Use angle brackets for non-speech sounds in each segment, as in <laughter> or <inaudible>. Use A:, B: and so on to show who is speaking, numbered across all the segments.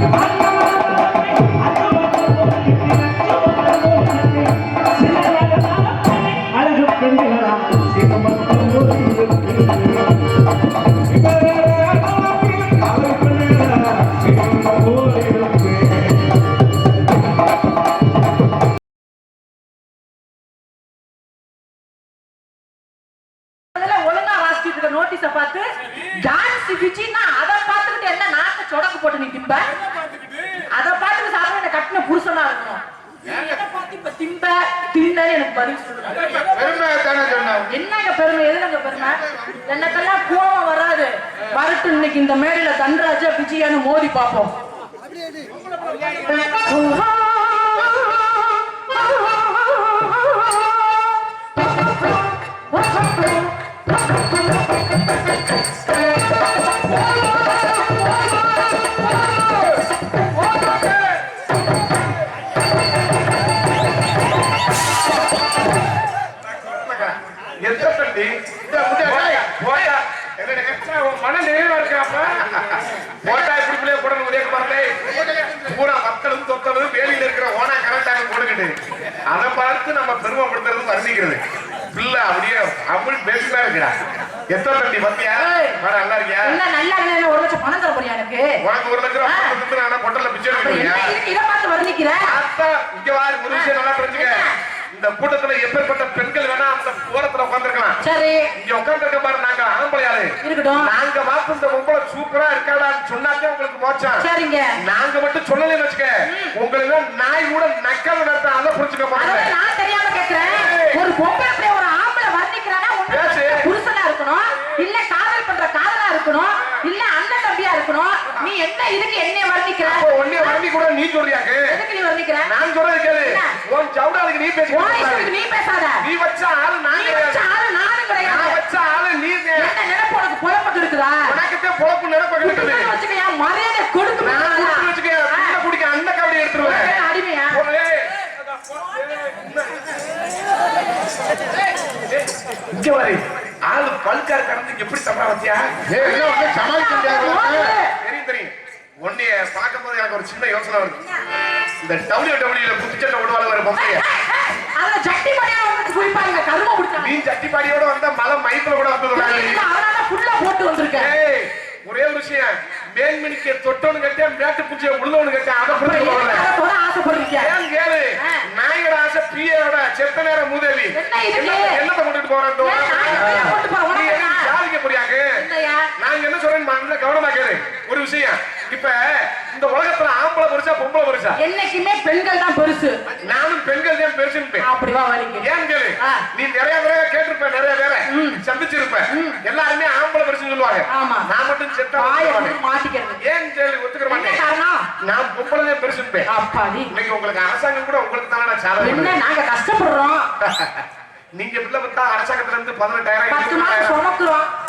A: है இருக்கணும் திம்ப எனக்கு பதில் என்னங்க பெருமை? எதுலங்க பெருமை? எனக்கெல்லாம் கோவம் வராது. வரட்டு இன்னைக்கு இந்த மேடையில தன்ராஜா விஜயான்னு மோதி பார்ப்போம்.
B: தண்டி உன் மன நிறைவா இருக்காப்ப போட்டா இப்படி பிள்ளைய போடணும் உதய குமாரே பூரா மக்களும் தொத்தலும் வேலியில இருக்கிற ஓனா கரெக்டாக போட்டுக்கிட்டு அதை பார்த்து நம்ம பெருமைப்படுத்துறது வர்ணிக்கிறது பிள்ளை அப்படியே அப்படி பேசிதான் இருக்கிறா. எத்தனை தண்டி பத்தியா? நல்லா இருக்கியா?
A: நல்லா இல்லைன்னு ஒரு லட்சம் பணம் தர போறியா எனக்கு?
B: உனக்கு ஒரு லட்சம் பொட்டல பிச்சை?
A: இதை பார்த்து வர்ணிக்கிற
B: அத்தா, இங்க வாரு, ஒரு விஷயம் நல்லா தெரிஞ்சுக்க. இந்த கூட்டத்துல எப்பேற்பட்ட பெண்கள் வேணா அந்த ஓரத்துல உட்கார்ந்திருக்கலாம்.
A: சரி.
B: இங்க உட்கார்ந்திருக்க பாரு நாங்க ஆம்பளையாளு.
A: இருக்கட்டும்.
B: நாங்க பார்த்து இந்த பொம்பளை சூப்பரா இருக்காடான்னு சொன்னாக்கே உங்களுக்கு மோச்சம்
A: சரிங்க.
B: நாங்க மட்டும் சொல்லலைன்னு வச்சுக்க. உங்களுக்கு நாய் கூட நக்கல் நடத்த அதை புரிஞ்சுக்க மாட்டேன்
A: நான் தெரியாம கேக்குறேன். ஒரு பொம்பளை அப்படியே ஒரு ஆம்பளை வர்ணிக்கிறானா ஒண்ணு
B: பேசு.
A: புருஷனா இருக்கணும் இல்ல காதல் பண்ற காதலா இருக்கணும் இல்ல அண்ணன் தம்பியா இருக்கணும் நீ என்ன இதுக்கு என்னைய வர்ணிக்கிற
B: ஒன்னே வண்டி கூட நீ சொல்றியாக்கு?
A: எதுக்கு நீ வர்ணிக்கிற
B: நான் சொல்றது கேளு.
A: என்ன?
B: உன் சவுடாளுக்கு நீ பேச
A: நீ பேசாத.
B: நீ வச்ச ஆளு நான்
A: நீ வச்ச. ஆளு நானும் கிடையாது.
B: நான் வச்ச ஆளு நீ
A: என்ன நினைப்பு உனக்கு குழப்பம் இருக்குதா
B: உனக்கிட்ட பொழப்பு நினைப்ப கிடக்குது.
A: வச்சுக்கையா மரியாதை கொடுத்து
B: நான் கொடுத்து வச்சுக்க பின்ன குடிக்க அந்த கபடி எடுத்துருவேன்.
A: அடிமையா.
B: இங்க வாரு. ஆளு பல்கார கடந்து எப்படி தப்பா வச்சியா தெரியும் தெரியும் உன்னைய பார்க்கும்போது எனக்கு ஒரு சின்ன யோசனை வருது. இந்த டபிள்யூ டபிள்யூல புத்துச்சட்டை விடுவாள் ஒரு பொம்மைய.
A: அதுல சட்டி மணியா வந்து குளிப்பாங்க கரும
B: நீ சட்டிப்பாடியோட வந்தா மலை மயத்துல கூட வந்து
A: ஃபுல்லா போட்டு வந்திருக்கேன்.
B: ஏய் ஒரே ஒரு விஷயம். மேன்மணிக்கு தொட்டோன்னு கேட்டேன் மேட்டு பூச்சியை உழுதவனு கேட்டேன் அதை புரிஞ்சு போகல.
A: ஆசைப்படுறீங்க?
B: ஏன் கேளு. நாயோட ஆசை பியோட செத்த நேர மூதேவி. என்னத்தை கொண்டுட்டு போறேன் நீ என்ன போறியாக்கு?
A: இல்லையா?
B: நாங்க என்ன சொல்றேன் கவனமா கேளு. ஒரு விஷயம். ஆம்பளை பெருசா பொம்பளை பெருசா?
A: என்னைக்குமே பெண்கள் தான் பெருசு.
B: நானும் பெண்கள் தான் பெருசுன்னு
A: அப்படிவா வலிங்க
B: ஏன் கேளு. நீ நிறைய தடவை கேட்டிருப்ப நிறைய பேரை. சந்திச்சிருப்ப. எல்லாருமே ஆம்பளை பெருசுன்னு சொல்லுவாங்க.
A: ஆமா.
B: நான் மட்டும் செத்தா.
A: மாட்டிக்கிறது.
B: ஏன் கேளு? ஒத்துக்கிற மாட்டேன். நான் பொம்பளை தான் பெருசுன்னு
A: அப்பாடி.
B: இன்னைக்கு உங்களுக்கு அரசாங்கம் கூட உங்களுக்கு தானே சாதனை.
A: நாங்க கஷ்டப்படுறோம். <laughs>
B: நீங்க பிள்ளை பத்தா அரசாங்கத்துல இருந்து பதினெட்டாயிரம்
A: பத்து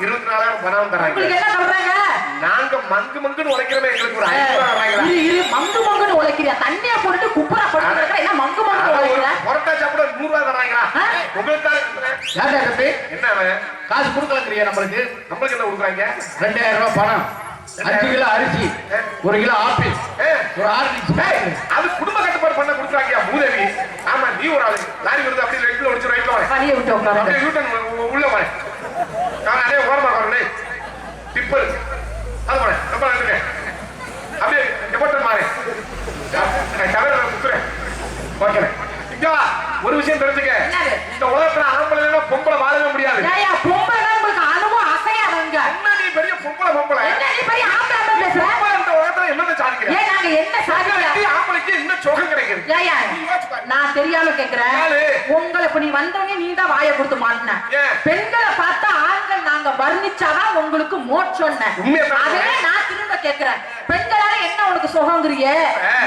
B: இருபத்தி
A: மாசம்
B: நாலாயிரம் பணம் தராங்க.
A: உங்களுக்கு என்ன சொல்றாங்க
B: நாங்க மங்கு மங்குன்னு உழைக்கிறோமே எங்களுக்கு ஒரு ஐநூறு ரூபா தராங்களா
A: இரு இரு மங்கு மங்குன்னு உழைக்கிறியா? தண்ணிய போட்டுட்டு குப்புறா படுத்து என்ன மங்கு
B: ஒரு
A: உழைக்கிற?
B: புரோட்டா சாப்பிட நூறு ரூபா தராங்களா? உங்களுக்கு என்ன
C: காசு கொடுக்கலங்கிறியா நம்மளுக்கு?
B: நம்மளுக்கு என்ன கொடுக்குறாங்க?
C: ரெண்டாயிரம் ரூபாய் பணம். அஞ்சு கிலோ அரிசி ஒரு கிலோ ஆப்பிள் ஒரு ஆறு
B: அது குடும்ப கட்டுப்பாடு பண்ண கொடுக்குறாங்க மூதேவி ஆமா நீ ஒரு ஆளு. லாரி வருது அப்படியே
A: வழியை விட்டு உட்காருங்க.
B: உள்ள வரேன் நான் அதே ஓரமா வரேன் டிப்பர் அது வரேன் ரொம்ப நன்றி அப்படியே எப்பட்டன் மாறேன் தவிர குத்துறேன் ஓகே இங்க. ஒரு விஷயம் தெரிஞ்சுக்க? இந்த உலகத்துல ஆம்பளை பொம்பளை வாழவே முடியாது.
A: பொம்பளை உங்களுக்கு அனுபவம் அசையாதவங்க
B: என்ன நீ பெரிய பொம்பளை பொம்பளை?
A: என்ன நீ பெரிய ஆம்பளை பேசுற?
B: பொம்பளை இந்த உலகத்துல என்னத்தை சாதிக்கிற?
A: ஏன் நாங்க என்ன சாதிக்கல
B: நீ ஆம்பளைக்கு இன்னும் சுகம் கிடைக்குது?
A: ஏயா நான் தெரியாம கேக்குறேன்? உங்களை இப்ப நீ வந்தவங்க நீ தான் வாயை கொடுத்து மாட்டின? பெண்களை பார்த்தா ஆண்கள் நாங்க வர்ணிச்சாதான் உங்களுக்கு
B: தான்
A: அதே நான் திரும்ப கேக்குறேன். பெண்களால என்ன உனக்கு சுகங்கிறிய.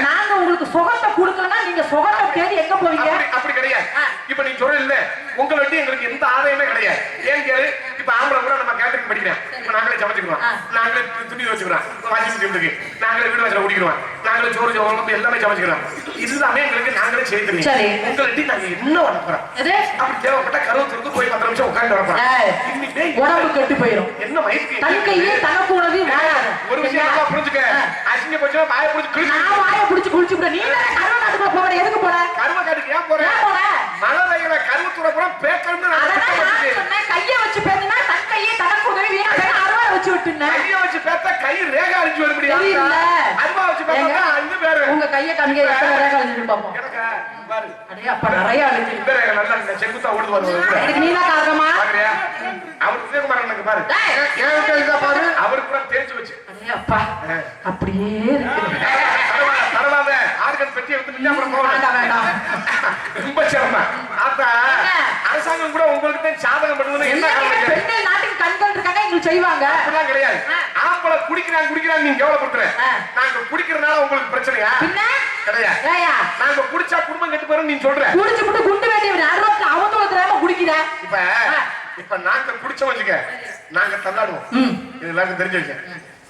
A: நாங்க உங்களுக்கு சுகத்தை கொடுக்கலன்னா நீங்க சுகத்தை தேடி எங்க போவீங்க?
B: அப்படி கிடையாது. இப்ப நீ சொல்ற இல்ல உங்களை எங்களுக்கு எந்த ஆதாயமே கிடையாது. ஏன் கேளு? இப்ப ஆம்பளை கூட நம்ம கேட்டரிங் படிக்கிறேன். இப்ப நாங்களே சமைச்சுக்கிறோம். நாங்களே துணி வச்சுக்கிறோம் வாஷிங் மிஷின் இருக்கு நாங்களே வீடு வாசல ஓடிக்கிறோம் நாங்களே சோறு சோறு எல்லாமே சமைச்சுக்கிறோம் இதுதானே எங்களுக்கு நாங்களே
A: சரி.
B: உங்கள்ட்ட நாங்க என்ன
A: எது?
B: அப்படி தேவைப்பட்ட கருவு திறந்து போய் பத்து நிமிஷம் உட்காந்து வரப்போம்
A: உடம்பு கெட்டு போயிடும்
B: என்ன வயசுக்கு
A: தன் கையே தனக்கு உணவு
B: ஒரு விஷயம் புரிஞ்சுக்க. அசிங்க போச்சுன்னா வாயை புடிச்சு கிழிச்சு
A: நான் வாயை புடிச்சு குளிச்சு நீ கருவ நாட்டுக்குள்ள போற எதுக்கு போற?
B: கரும காட்டுக்கு ஏன் போற?
A: போற?
B: மழை கருவத்தோட புறம் பேக்கணும்னு நான்
A: அதான்
B: திட்டம்
A: நான்
B: வச்சுட்டு.
A: சொன்னேன் கைய வச்சு பேசுனா தன் கையே தனக்கு உதவி வீணா பேர அருவா வச்சு விட்டுனேன்
B: கைய வச்சு பேத்தா அழிஞ்சு வர முடியாது. அருவா வச்சு
A: ஏங்க?
B: பேத்தா அந்த பேரு.
A: உங்க கைய கண்ணிய எத்தனை ரேகை அழிஞ்சிட்டு பாப்போம்.
B: பாரு.
A: அடே அப்பா நிறைய அழிஞ்சிருக்கு
B: இந்த ரேகை நல்லா இந்த செங்குத்தா ஓடுது வருது
A: இதுக்கு காரணமா?
B: பாக்குறியா அவர் விஜயகுமார் எனக்கு பாரு.
A: டேய்.
B: எனக்கு இதா பாரு? அவர் கூட தேய்ச்சு வச்சு.
A: அடே அப்பா அப்படியே
B: பரவாயில்ல, ஆர்கன்.
A: வேண்டாம் வேண்டாம்.
B: ரொம்ப சிரமம்.
A: என்ன?
B: அரசாங்கம் கூட உங்களுக்கு சாதகம் பண்ணுவது என்ன காரணம்?
A: பெண்கள் நாட்டுக்கு கண்கள் இருக்காங்க எங்களுக்கு செய்வாங்க.
B: அப்படிலாம் கிடையாது.
A: ஆ.
B: ஆம்பளை குடிக்கிறான் குடிக்கிறான் நீங்க கேவலப்படுத்துற. நாங்க குடிக்கிறதுனால உங்களுக்கு பிரச்சனையா?
A: ஏயா.
B: நாங்க குடிச்சா குடும்பம் கெட்டு போறோம் நீ சொல்ற.
A: குடிச்சு விட்டு குண்டு வேண்டிய அறுபத்தி அவத்தோட திராம குடிக்கிற
B: இப்ப. இப்ப நாங்க குடிச்சோம் வச்சுக்க நாங்க தள்ளாடுவோம். இது எல்லாருக்கும் தெரிஞ்சு வச்சு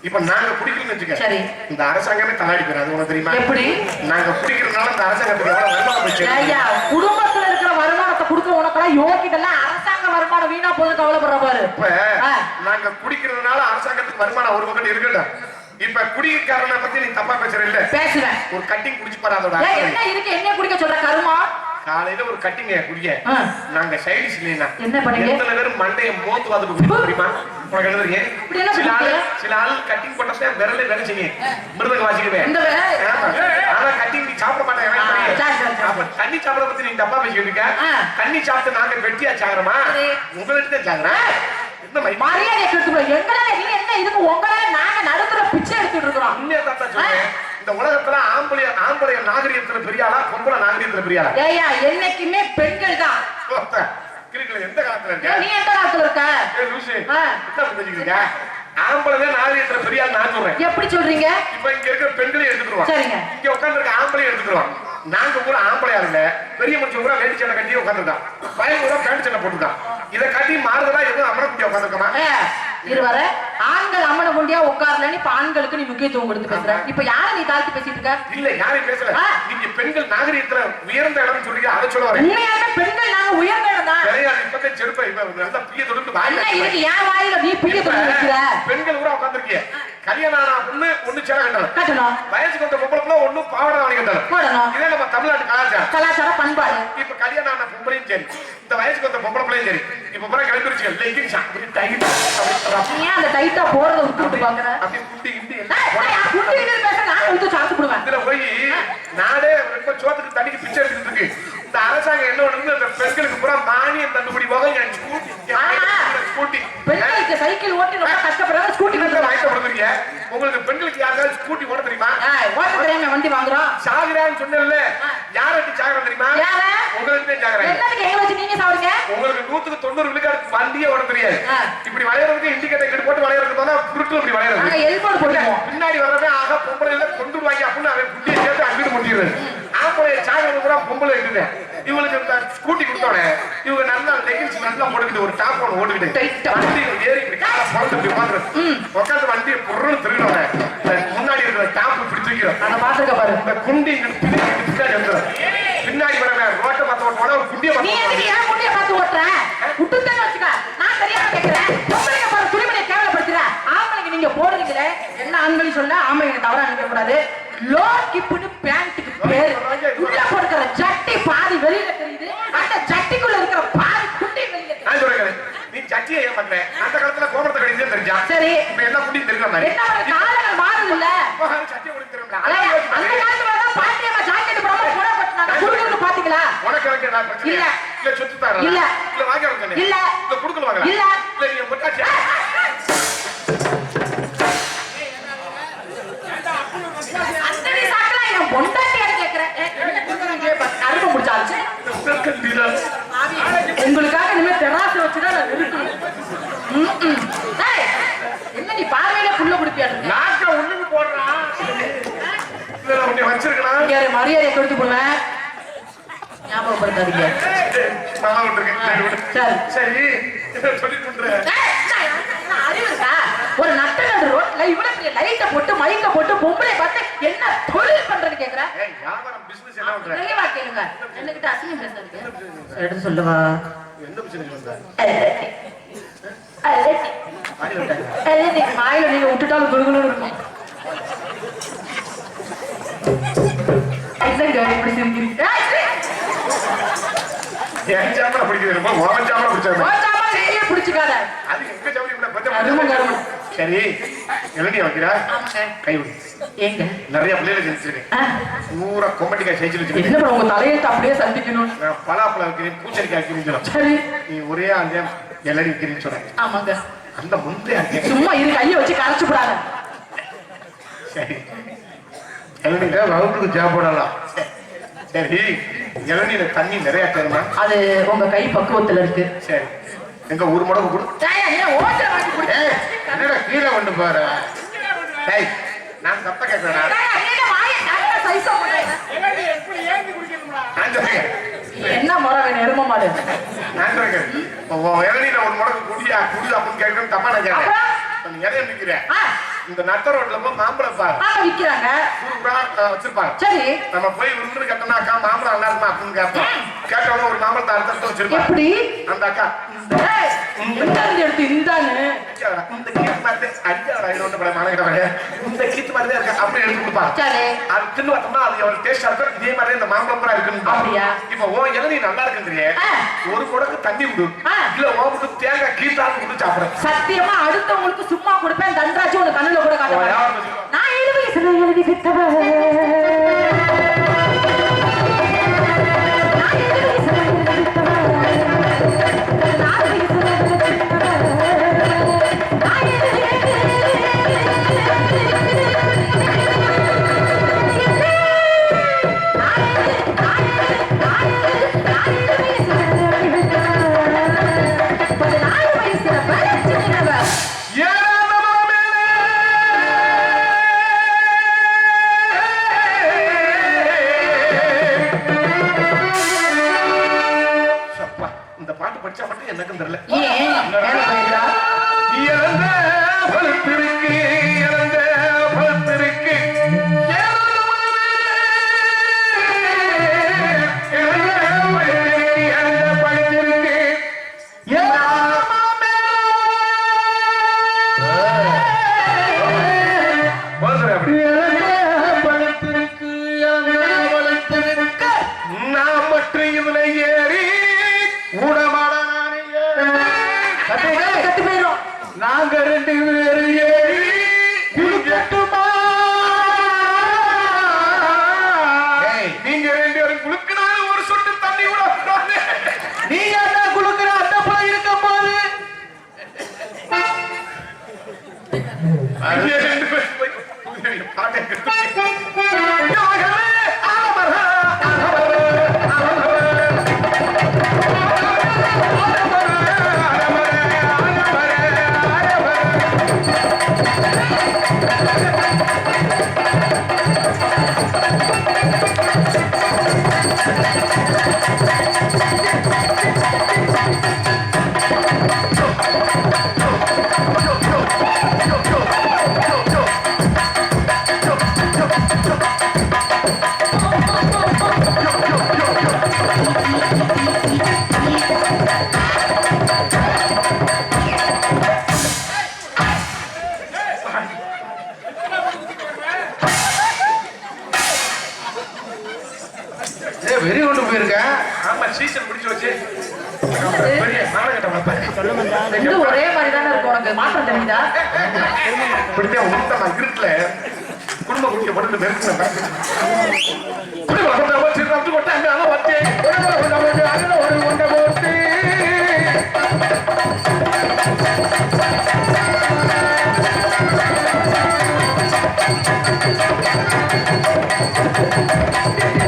B: இப்ப நாங்க குடிக்கலன்னு வச்சுக்க. இந்த அரசாங்கமே தள்ளாடி போயிடும் அது உனக்கு தெரியுமா?
A: எப்படி?
B: நாங்க குடிக்கிறதுனால இந்த அரசாங்கத்துக்கு எவ்வளவு வருமானம் போச்சு?
A: குடும்பத்துல இருக்கிற வருமானத்தை கொடுக்க உனக்கெல்லாம் யோகிட்டெல்லாம் அரசாங்க வருமானம் வீணா போது கவலைப்படுற பாரு.
B: இப்ப. நாங்க குடிக்கிறதுனால அரசாங்கத்துக்கு வருமானம் ஒரு பக்கம் இருக்கட்டும் இப்ப குடிக்காரனை பத்தி நீ தப்பா பேசுற இல்ல?
A: பேசுவேன்.
B: ஒரு கட்டிங் குடிச்சு பாரு அதோட.
A: என்ன இருக்கு? என்ன குடிக்க சொல்ற கருமா?
B: காலையில ஒரு கட்டிங்க குடிக்க. நாங்க சைடிஸ் இல்லைன்னா
A: என்ன பண்ணீங்க?
B: எத்தனை பேரும் மண்டையை மோத்து உனக்கு என்ன தெரியும்?
A: இப்படி என்ன
B: சில ஆளு? சில ஆள் கட்டிங் போட்டா விரலே வேலை செய்யும். மிருதங்க வாசிக்கவே
A: இந்த வே-
B: ஆமா. ஆனா கட்டிங் நீ சாப்பிட
A: சரி.
B: அப்ப தண்ணி சாப்பிட பத்தி நீ தப்பா பேசிக்கிட்டு இருக்க. தண்ணி சாப்பிட்டு நாங்க வெட்டியா சாகுறோமா
A: சரி.
B: உங்கள்கிட்ட தான் சாகுறேன்
A: மரியாதை நீ என்ன இதுக்கு உங்களால நாங்க நடுத்துற பிச்சை எடுத்துட்டு இருக்கிறோம்.
B: இந்த உலகத்துல ஆம்பளைய ஆம்பளைய நாகரிகத்துல பெரிய ஆளா பொம்பளை நாகரிகத்துல பெரிய ஆளா?
A: ஏய்யா என்னைக்குமே பெண்கள் தான்
B: கிரிக்கல எந்த காலத்துல இருக்க?
A: நீ எந்த காலத்துல இருக்க?
B: ஏய் லூசு,
A: ஆ.
B: என்ன பண்ணிருக்கீங்க? ஆம்பளை நாகரிகத்துல பெரிய ஆள் நான் சொல்றேன்.
A: எப்படி சொல்றீங்க?
B: இப்ப இங்க இருக்கிற பெண்களையும் எடுத்துக்கிடுவோம்
A: சரிங்க.
B: இங்க உட்கார்ந்து இருக்க ஆம்பளையும் எடுத்துக்கிடுவோம் நாங்க பூரா ஆம்பளையா இல்ல பெரிய மனுஷன் பூரா வேட்டி சட்டை கட்டி உட்காந்துருக்கான் பையன் பூரா பேண்ட் போட்டுருக்கான். இதை காட்டி மாறுதலா எதுவும் அமரக்குட்டியா உட்காந்துருக்கமா
A: ஏ, இருவர ஆண்கள் அம்மன குண்டியா உட்கார்லன்னு இப்ப ஆண்களுக்கு நீ முக்கியத்துவம் கொடுத்து பேசுற. இப்ப யார நீ தாழ்த்தி பேசிட்டு இருக்க?
B: இல்ல யாரையும் பேசல.
A: ஆ.
B: நீங்க பெண்கள் நாகரிகத்துல உயர்ந்த இடம் சொல்றீங்க அதை சொல்ல வரேன்.
A: உண்மையாலுமே பெண்கள் நாங்க உயர்ந்தோம் தான்.
B: கிடையாது இப்பதான் செருப்பை இப்ப நல்லா பிய தொட்டு
A: அண்ணா இருக்கு என் வாயில நீ பிடிக்க
B: இப்ப
A: வைக்கிற
B: பெண்கள் கூட உட்காந்துருக்கீங்க கல்யாணம் ஆனா ஒண்ணு ஒண்ணு சேலை கட்டணும்
A: கட்டணும்.
B: வயசுக்கு வந்த பொம்பளை ஒண்ணு பாவாடை வாங்கி கட்டணும்
A: போடணும்
B: இதே நம்ம தமிழ்நாட்டு கலாச்சாரம்.
A: கலாச்சார பண்பாடு.
B: இப்ப கல்யாணம் ஆன பொம்பளையும் சரி இந்த வயசுக்கு வந்த பொம்பளை பிள்ளையும் சரி இப்ப பூரா கிளம்பிருச்சு லெகின்ஸ் அப்படி
A: ஏன் அந்த டைட்டா போறத விட்டு பாக்குற?
B: அப்படி குட்டி இதுல போய் நாடே ரொம்ப சோத்துக்கு தண்ணிக்கு பிச்சை எடுத்துட்டு இருக்கு. இந்த அரசாங்கம் என்ன பண்ணுது அந்த பெண்களுக்கு பூரா மானியம் தள்ளுபடி போக என் ஸ்கூட்டி. ஸ்கூட்டி.
A: பெண்களுக்கு சைக்கிள் ஓட்டி ரொம்ப ஸ்கூட்டி
B: பெண்கள்
A: வாங்கி
B: வாங்கிட்டு கொடுக்குறீங்க உங்களுக்கு பெண்களுக்கு யாருக்காவது ஸ்கூட்டி ஓட தெரியுமா?
A: ஓட்ட தெரியாம வண்டி வாங்குறோம்.
B: சாகுறான்னு சொன்னேன்ல. யார வச்சு சாகுறேன் தெரியுமா? உங்களுக்கு தான் சாகுறாங்க.
A: வச்சு நீங்க
B: உங்களுக்கு நூத்துக்கு தொண்ணூறு விழுக்காடு வண்டியே ஓட தெரியாது. இப்படி வளையறதுக்கு இண்டிகேட்டர் கட்டு போட்டு வளையறதுக்கு போனா புருட்டு இப்படி வளையறது.
A: எல்போர்டு போடுவோம்
B: பின்னாடி வர்றவன் ஆக பொம்பளை எல்லாம் கொண்டுடுவாங்க அப்படின்னு அவன் குட்டியை சேர்த்து அங்கிட்டு முட்டிடுறது ஆம்பளை சாகிறது கூட பொம்பளை இருக்குது. இவங்களுக்கு ஸ்கூட்டி கொடுத்தோடனே இவங்க நல்லா லெகின்ஸ் நல்லா போட்டுக்கிட்டு ஒரு டாப் ஒன்று ஓட்டுக்கிட்டு
A: ஆ.
B: வண்டியில ஏறி இப்படி காலை பிறந்து இப்படி உட்காந்து வண்டியை பொருள் திருடோட முன்னாடி இருக்கிற டாப் இப்படி தூக்கிறோம்
A: அதை பாத்துக்க பாரு.
B: இந்த குண்டி பின்னாடி வந்துடும் பின்னாடி வரவன் ரோட்டை பார்த்து போனா ஒரு குண்டியை பார்த்து
A: முண்டிய பார்த்து ஓட்டுற? விட்டுத்தேன்னு வச்சுக்க. நான் தெரியாம கேட்கிறேன் போடுறீங்களே? என்ன ஆண்களையும் சொல்ல? ஆம்பளைங்க தவறா நினைக்க கூடாது. லோ கிப்புன்னு பேண்ட்டுக்கு பேரு. உள்ள போடுக்கிற ஜட்டி பாதி வெளியில தெரியுது. அந்த ஜட்டிக்குள்ள இருக்கிற பாதி குண்டி வெளியில
B: நான் நீ சட்டியை ஏன் பண்ற? அந்த காலத்துல கோபுரத்தை கடிதம் தெரிஞ்சான்
A: சரி.
B: இப்ப என்ன குண்டி தெரியுற மாதிரி.
A: என்ன காலங்கள் மாறுது இல்ல
B: சட்டியை கொடுத்து தெரியும்ல
A: அந்த. காலத்துல தான் பாட்டியம்மா ஜாக்கெட் போடாம கட்டினாங்க. குடுக்குறது பாத்தீங்களா?
B: உனக்கு எனக்கு என்ன பிரச்சனை?
A: இல்ல.
B: இல்ல சொத்து தரல
A: இல்ல.
B: இல்ல வாங்கி வரணும்
A: இல்ல.
B: இல்ல குடுக்கல வாங்கல
A: இல்ல.
B: இல்ல நீ முட்டாச்சியா
A: உங்களுக்காக இனிமே தெராசு வச்சுதான் நான் இருக்கணும் என்ன நீ பார்வையில புள்ள குடிப்பியாடுங்க
B: நாக்க உள்ளுக்கு போடுறான் இதுல உன்னை வச்சிருக்கலாம்
A: மரியாதையை கொடுத்து போடுவேன் ஞாபகப்படுத்தாதீங்க.
B: சரி.
A: சரி இருக்கா? ஒரு நடு ரோட்ல இவ்வளவு பெரிய லைட்ட போட்டு மைக்க போட்டு பொம்பளை பார்த்து என்ன தொழில் பண்றேன்னு கேக்குற?
B: ஏய், வியாபாரம் business என்ன பண்ற?
A: தெளிவா கேளுங்க. என்னகிட்ட அசிங்கம் சொல்லுவா. வாயில நீங்க விட்டுட்டாலும் குழுகுலும் இருக்கும் என்னங்க இப்படி சிரிக்கிறீங்க.
B: என் பிடிக்கிறது பிடிச்சாங்க.
A: பிடிச்சுக்காத.
B: அது எங்க சாம்பலை சரி. இளநீ வைக்கிறா? கை விடு
A: ஏங்க?
B: நிறைய பிள்ளைகளை செஞ்சிருக்கேன் பூரா கொம்பட்டிக்காய்
A: என்ன
B: வச்சிருக்கேன்.
A: உங்க தலையெழுத்து அப்படியே சந்திக்கணும்?
B: நான் பலாப்பழம் வைக்கிறேன் பூச்சரிக்காய்
A: சரி.
B: நீ ஒரே அந்த இளநீ வைக்கிறேன்னு சொல்றேன்.
A: ஆமாங்க.
B: அந்த முந்தைய
A: சும்மா இரு கையை வச்சு கரைச்சு விடாத.
B: சரி. இளநீரை வகுப்புக்கு சாப்பிடலாம் சரி. இளநீர தண்ணி நிறைய தருமா
A: அது உங்க கை பக்குவத்துல இருக்கு.
B: சரி. எங்க ஒரு முடக்கு கொடு.
A: ஓட்டை வாங்கி குடி.
B: என்னடா கீழே கொண்டு பாரு டேய் நான் சத்த கேட்கிறேன்
A: என்ன முறை எரும மாடு?
B: நான் சொல்றேன் உன் இளநீர ஒரு முடக்கு குடியா குடி அப்படின்னு கேட்கணும் தப்பா நான் கேட்டேன்.
A: அப்புறம்?
B: இப்ப நீ இறைய நிக்கிறேன். இந்த நட்ட ரோட்ல போய் மாம்பழம் பாரு.
A: விக்கிறாங்க.
B: வச்சிருப்பாங்க.
A: சரி.
B: நம்ம போய் விருந்து கேட்டோம்னா அக்கா மாம்பழம் நல்லா இருக்குமா அப்படின்னு கேட்போம் கேட்டவங்க ஒரு மாம்பழத்தை அறுத்து வச்சிருப்பாங்க
A: எப்படி?
B: அந்த அக்கா
A: எடுத்து இந்தான்னு.
B: இந்த கீத்து மாதிரி அடிச்சாடா, ஒண்ணும் படம் மானங்கிட்டவனே. இந்த கீத்து மாதிரி தான் இருக்கு. அப்படியே எடுத்து கொடுப்பாங்க.
A: சரி
B: அது தின்னு பார்த்தோம்னா அது எவ்வளவு ஆ இருக்கும். இதே மாதிரியே இந்த மாம்பழம் இருக்குன்னு
A: அப்படியா?
B: இப்ப உன் இளநீ நல்லா இருக்குன்றியே.
A: ஆ.
B: ஒரு குடக்கு தண்ணி விடு. இல்ல உன் விட்டு தேங்காய் கீத்தாலும் விட்டு சாப்பிடுறேன்
A: சத்தியமா அடுத்தவங்களுக்கு சும்மா கொடுப்பேன் தண்டராஜ் உனக்கு கண்ணுல கூட காட்ட
B: ஓ,
A: மாட்டேன்.
B: யார் பத்தி?
A: நான் ஏழு வயசுல எழுதி வித்தவ
B: எனக்கும் தெரியல நாங்க ரெண்டு பேரும் ஏறி குளிக்கட்டுமா நீங்க ரெண்டு பேரும் குளுக்கினாலும் ஒரு சொட்டு தண்ணி கூட.
C: நீ என்ன குடுக்குற அந்த போய் இருக்கும் போது
B: ரெண்டு பேரும். பாட்டை
C: ஏ வெறி கொண்டு போயிருக்க
B: ஆமா சீசன் முடிச்சு வச்சு
A: ஒரே மாதிரி தானே இருக்கும் உனக்கு மாற்றம் தெரியுதா
B: இப்படித்தான் உத்தமா இருட்டுல குடும்ப குடிக்க போட்டு நெருக்கின குடும்ப வச்சு ஒரு கொண்ட
A: Gracias. <laughs>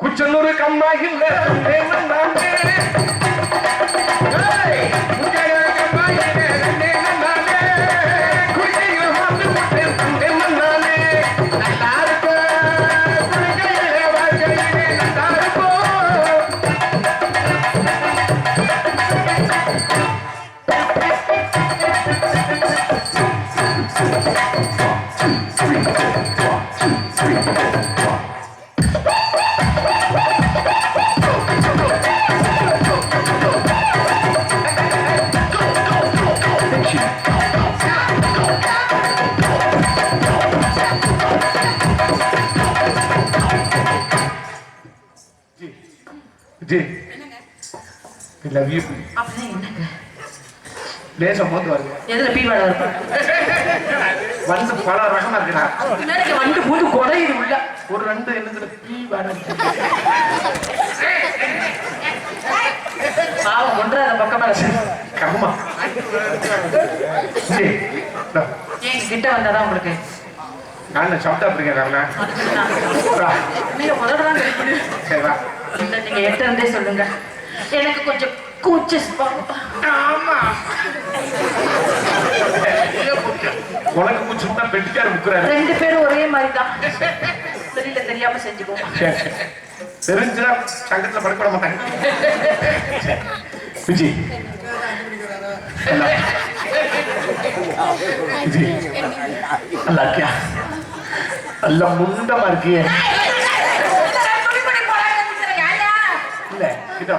A: குச்சனூர்
B: கம்மாகின்ற போது வருது
A: எதுல பீவாடா
B: வந்து பல ரகமா இருக்குடா
A: பின்னாடி வந்து பூந்து குறையுது உள்ள.
B: ஒரு ரெண்டு என்னதுல பீ வர
A: பாவம் பக்கமா
B: ஜி இந்தா,
A: ஏன் கிட்ட வந்தாதான் உங்களுக்கு.
B: நான் சாப்பிட்டா இருக்கேன்
A: நீங்க முதல்ல தான் நீங்க எட்டு இருந்தே சொல்லுங்க. எனக்கு கொஞ்சம் கூச்ச.
B: ஆமா உனக்கு குச்சுன்னா பெட்டிக்கார முக்குறாரு
A: ரெண்டு பேரும் ஒரே மாதிரி தான் வெளியில தெரியாம
B: சரி. தெரிஞ்சுனா சங்கத்துல படுக்க விட மாட்டாங்க. விஜி விஜி நல்லா இருக்கியா நல்ல முண்டமா இருக்கியே இல்ல கிட்ட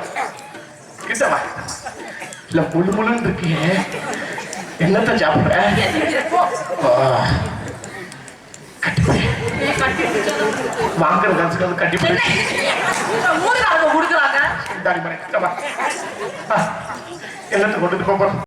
B: வா. கிட்ட வா இல்ல முழு முழுன்னு இருக்கியே என்னத்த சாப்பிடுற வாங்குற
A: அவங்க கொடுக்குறாங்க.
B: என்னத்தை கொண்டுட்டு போறோம்